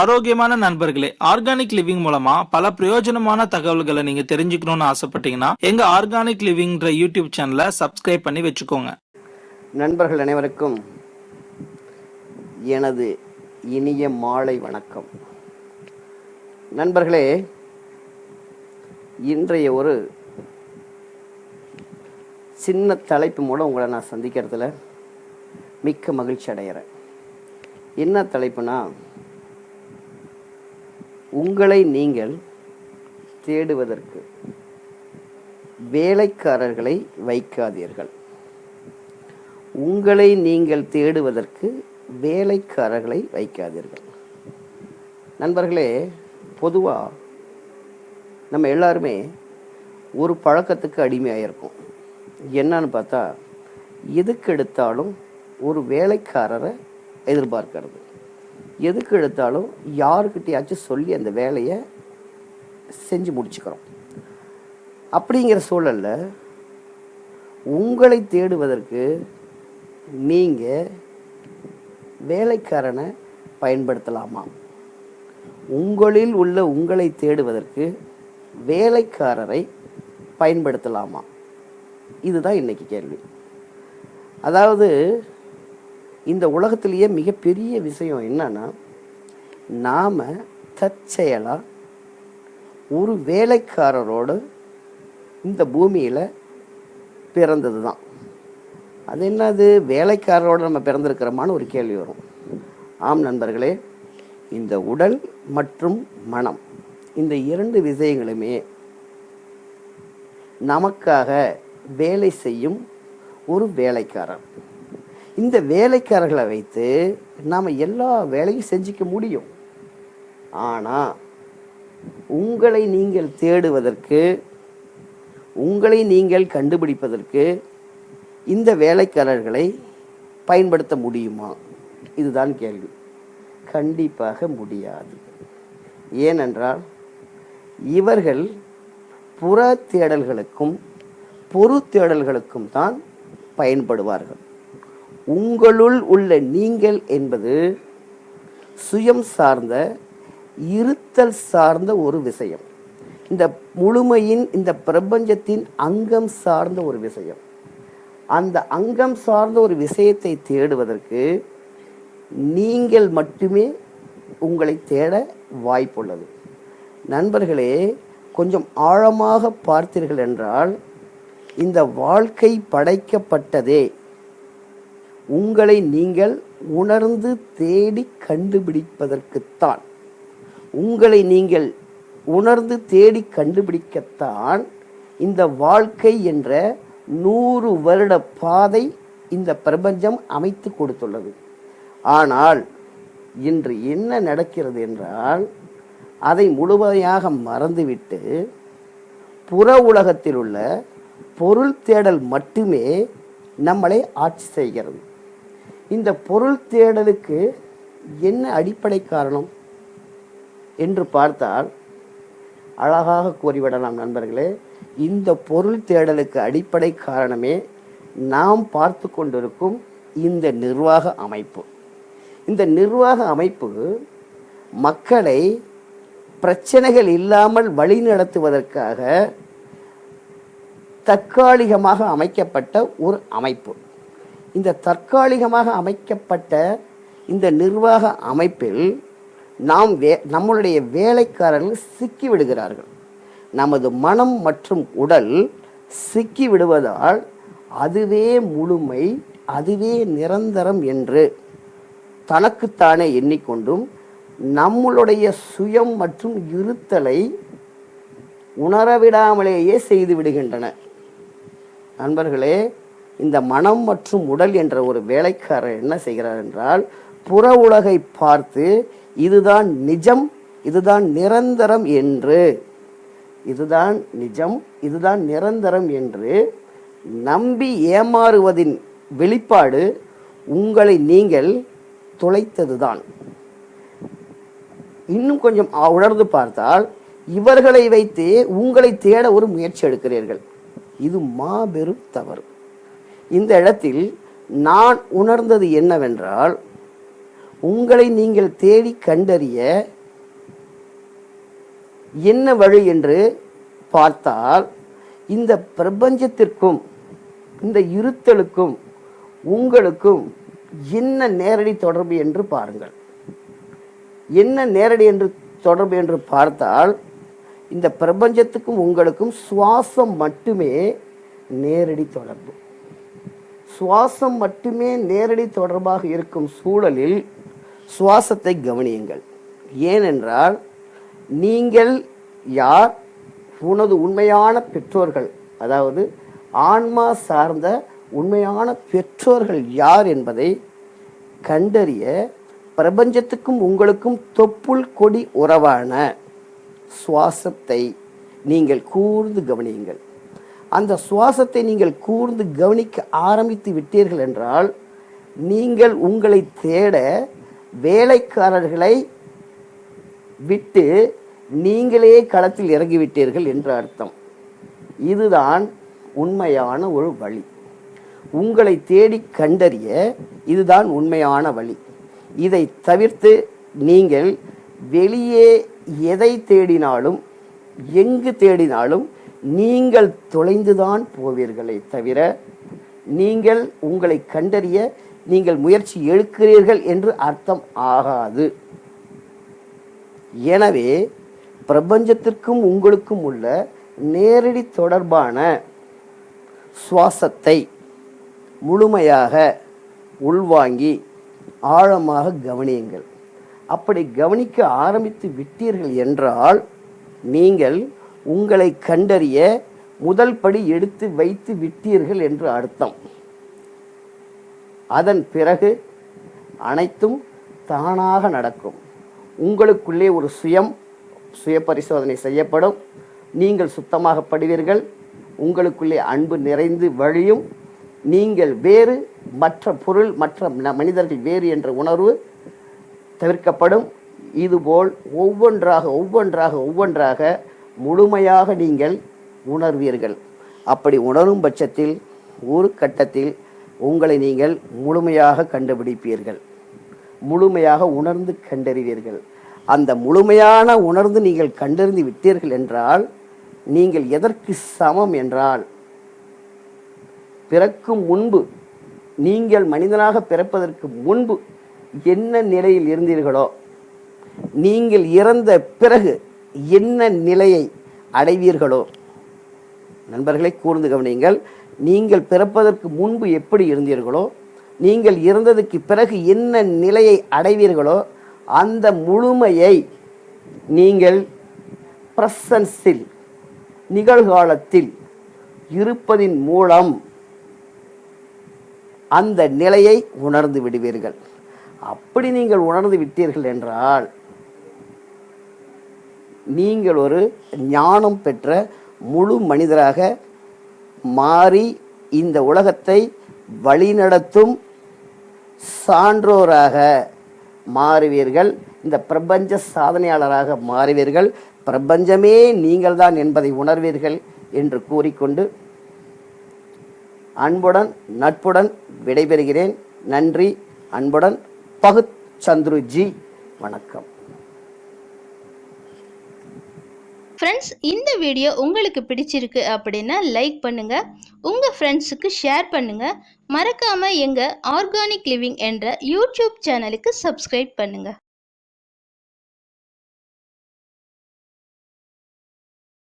ஆரோக்கியமான நண்பர்களே organic living மூலமா பல பிரயோஜனமான தகவல்களை நீங்க தெரிஞ்சுக்கணும்னு ஆசைப்பட்டீங்கன்னா எங்க ஆர்கானிக் லிவிங்ன்ற யூடியூப் சேனலை சப்ஸ்கிரைப் பண்ணி வச்சுக்கோங்க. நண்பர்கள் அனைவருக்கும் எனது இனிய மாலை வணக்கம். நண்பர்களே இன்றைய ஒரு சின்ன தலைப்பு மூலம் உங்களை நான் சந்திக்கிறதுல மிக்க மகிழ்ச்சி அடைகிறேன். என்ன தலைப்புனா உங்களை நீங்கள் தேடுவதற்கு வேலைக்காரர்களை வைக்காதீர்கள். உங்களை நீங்கள் தேடுவதற்கு வேலைக்காரர்களை வைக்காதீர்கள். நண்பர்களே பொதுவாக நம்ம எல்லாருமே ஒரு பழக்கத்துக்கு அடிமையாக இருக்கோம் என்னன்னு பார்த்தா எதுக்கு எடுத்தாலும் ஒரு வேலைக்காரரை எதிர்பார்க்கறது. எதுக்கு எடுத்தாலும் யாருக்கிட்டையாச்சும் சொல்லி அந்த வேலையை செஞ்சு முடிச்சுக்கிறோம். அப்படிங்கிற சூழலில் உங்களை தேடுவதற்கு நீங்கள் வேலைக்காரனை பயன்படுத்தலாமா? உங்களில் உள்ள உங்களை தேடுவதற்கு வேலைக்காரரை பயன்படுத்தலாமா? இதுதான் இன்னைக்கு கேள்வி. அதாவது இந்த உலகத்திலேயே மிகப்பெரிய விஷயம் என்னன்னா நாம் தற்செயலாக ஒரு வேலைக்காரரோடு இந்த பூமியில் பிறந்தது தான் அது என்னது? வேலைக்காரரோடு நம்ம பிறந்திருக்கிறோமான்னு ஒரு கேள்வி வரும். ஆம் நண்பர்களே இந்த உடல் மற்றும் மனம் இந்த இரண்டு விஷயங்களுமே நமக்காக வேலை செய்யும் ஒரு வேலைக்காரர். இந்த வேலைக்காரர்களை வைத்து நாம் எல்லா வேலையும் செஞ்சிக்க முடியும். ஆனால் உங்களை நீங்கள் தேடுவதற்கு உங்களை நீங்கள் கண்டுபிடிப்பதற்கு இந்த வேலைக்காரர்களை பயன்படுத்த முடியுமா? இதுதான் கேள்வி. கண்டிப்பாக முடியாது. ஏனென்றால் இவர்கள் புற தேடல்களுக்கும் பொறு தேடல்களுக்கும் தான் பயன்படுவார்கள். உங்களுள் உள்ள நீங்கள் என்பது சுயம் சார்ந்த இருத்தல் சார்ந்த ஒரு விஷயம். இந்த முழுமையின் இந்த பிரபஞ்சத்தின் அங்கம் சார்ந்த ஒரு விஷயம். அந்த அங்கம் சார்ந்த ஒரு விஷயத்தை தேடுவதற்கு நீங்கள் மட்டுமே உங்களை தேட வாய்ப்புள்ளது. நண்பர்களே கொஞ்சம் ஆழமாக பார்த்தீர்கள் என்றால் இந்த வாழ்க்கை படைக்கப்பட்டதே உங்களை நீங்கள் உணர்ந்து தேடி கண்டுபிடிப்பதற்குத்தான். உங்களை நீங்கள் உணர்ந்து தேடி கண்டுபிடிக்கத்தான் இந்த வாழ்க்கை என்ற நூறு வருட பாதை இந்த பிரபஞ்சம் அமைத்து கொடுத்துள்ளது. ஆனால் இன்று என்ன நடக்கிறது என்றால் அதை முழுமையாக மறந்துவிட்டு புற உலகத்தில் உள்ள பொருள் தேடல் மட்டுமே நம்மளை ஆட்சி செய்கிறது. இந்த பொருள் தேடலுக்கு என்ன அடிப்படை காரணம் என்று பார்த்தால் அழகாக கூறிவிடலாம் நண்பர்களே. இந்த பொருள் தேடலுக்கு அடிப்படை காரணமே நாம் பார்த்து கொண்டிருக்கும் இந்த நிர்வாக அமைப்பு. இந்த நிர்வாக அமைப்பு மக்களை பிரச்சனைகள் இல்லாமல் வழி நடத்துவதற்காக தற்காலிகமாக அமைக்கப்பட்ட ஒரு அமைப்பு. இந்த தற்காலிகமாக அமைக்கப்பட்ட இந்த நிர்வாக அமைப்பில் நாம் வே நம்மளுடைய வேலைக்காரர்கள் சிக்கி விடுகிறார்கள் நமது மனம் மற்றும் உடல் சிக்கி விடுவதால் அதுவே முழுமை அதுவே நிரந்தரம் என்று தனக்குத்தானே எண்ணிக்கொண்டும் நம்மளுடைய சுயம் மற்றும் இருத்தலை உணரவிடாமலேயே செய்து விடுகின்றன. நண்பர்களே இந்த மனம் மற்றும் உடல் என்ற ஒரு வேலைக்காரர் என்ன செய்கிறார் என்றால் புற உலகை பார்த்து இதுதான் நிஜம் இதுதான் நிரந்தரம் என்று இதுதான் நிஜம் இதுதான் நிரந்தரம் என்று நம்பி ஏமாறுவதின் வெளிப்பாடு உங்களை நீங்கள் துளைத்ததுதான் இன்னும் கொஞ்சம் உணர்ந்து பார்த்தால் இவர்களை வைத்து உங்களை தேட ஒரு முயற்சி எடுக்கிறீர்கள். இது மாபெரும் தவறு. இந்த இடத்தில் நான் உணர்ந்தது என்னவென்றால் உங்களை நீங்கள் தேடி கண்டறிய என்ன வழி என்று பார்த்தால் இந்த பிரபஞ்சத்திற்கும் இந்த இருத்தலுக்கும் உங்களுக்கும் என்ன நேரடி தொடர்பு என்று பாருங்கள். என்ன நேரடி என்று தொடர்பு என்று பார்த்தால் இந்த பிரபஞ்சத்துக்கும் உங்களுக்கும் சுவாசம் மட்டுமே நேரடி தொடர்பு. சுவாசம் மட்டுமே நேரடி தொடர்பாக இருக்கும் சூழலில் சுவாசத்தை கவனியுங்கள். ஏனென்றால் நீங்கள் யார்? உனது உண்மையான பெற்றோர்கள் அதாவது ஆன்மா சார்ந்த உண்மையான பெற்றோர்கள் யார் என்பதை கண்டறிய பிரபஞ்சத்துக்கும் உங்களுக்கும் தொப்புள் கொடி உறவான சுவாசத்தை நீங்கள் கூர்ந்து கவனியுங்கள். அந்த சுவாசத்தை நீங்கள் கூர்ந்து கவனிக்க ஆரம்பித்து விட்டீர்கள் என்றால் நீங்கள் உங்களை தேட வேலைக்காரர்களை விட்டு நீங்களே களத்தில் இறங்கிவிட்டீர்கள் என்று அர்த்தம். இதுதான் உண்மையான ஒரு வழி. உங்களை தேடி கண்டறிய இதுதான் உண்மையான வழி. இதை தவிர்த்து நீங்கள் வெளியே எதை தேடினாலும் எங்கு தேடினாலும் நீங்கள் தொலைந்துதான் போவீர்களே தவிர நீங்கள் உங்களை கண்டறிய நீங்கள் முயற்சி எடுக்கிறீர்கள் என்று அர்த்தம் ஆகாது. எனவே பிரபஞ்சத்திற்கும் உங்களுக்கும் உள்ள நேரடி தொடர்பான சுவாசத்தை முழுமையாக உள்வாங்கி ஆழமாக கவனியுங்கள். அப்படி கவனிக்க ஆரம்பித்து விட்டீர்கள் என்றால் நீங்கள் உங்களை கண்டறிய முதல் படி எடுத்து வைத்து விட்டீர்கள் என்று அர்த்தம். அதன் பிறகு அனைத்தும் தானாக நடக்கும். உங்களுக்குள்ளே ஒரு சுயம் சுய பரிசோதனை செய்யப்படும். நீங்கள் சுத்தமாக படுவீர்கள். உங்களுக்குள்ளே அன்பு நிறைந்து வழியும். நீங்கள் வேறு மற்ற பொருள் மற்ற மனிதர்கள் வேறு என்ற உணர்வு தவிர்க்கப்படும். இதுபோல் ஒவ்வொன்றாக ஒவ்வொன்றாக ஒவ்வொன்றாக முழுமையாக நீங்கள் உணர்வீர்கள். அப்படி உணரும் பட்சத்தில் ஒரு கட்டத்தில் உங்களை நீங்கள் முழுமையாக கண்டுபிடிப்பீர்கள். முழுமையாக உணர்ந்து கண்டறிவீர்கள். அந்த முழுமையான உணர்ந்து நீங்கள் கண்டறிந்து விட்டீர்கள் என்றால் நீங்கள் எதற்கு சமம் என்றால் பிறக்கும் முன்பு நீங்கள் மனிதனாக பிறப்பதற்கு முன்பு என்ன நிலையில் இருந்தீர்களோ நீங்கள் இறந்த பிறகு என்ன நிலையை அடைவீர்களோ? நண்பர்களை கூர்ந்து கவனியுங்கள். நீங்கள் பிறப்பதற்கு முன்பு எப்படி இருந்தீர்களோ நீங்கள் இறந்ததுக்கு பிறகு என்ன நிலையை அடைவீர்களோ அந்த முழுமையை நீங்கள் பிரசன்ஸில் நிகழ்காலத்தில் இருப்பதின் மூலம் அந்த நிலையை உணர்ந்து விடுவீர்கள். அப்படி நீங்கள் உணர்ந்து விட்டீர்கள் என்றால் நீங்கள் ஒரு ஞானம் பெற்ற முழு மனிதராக மாறி இந்த உலகத்தை வழிநடத்தும் சான்றோராக மாறுவீர்கள். இந்த பிரபஞ்ச சாதனையாளராக மாறுவீர்கள். பிரபஞ்சமே நீங்கள்தான் என்பதை உணர்வீர்கள் என்று கூறிக்கொண்டு அன்புடன் நட்புடன் விடைபெறுகிறேன். நன்றி. அன்புடன் பகுத் சந்துருஜி. வணக்கம். ஃப்ரெண்ட்ஸ் இந்த வீடியோ உங்களுக்கு பிடிச்சிருக்கு அப்படின்னா லைக் பண்ணுங்கள் உங்கள் ஃப்ரெண்ட்ஸுக்கு ஷேர் பண்ணுங்கள் மறக்காமல் எங்கள் ஆர்கானிக் லிவிங் என்ற யூடியூப் சேனலுக்கு சப்ஸ்கிரைப் பண்ணுங்கள்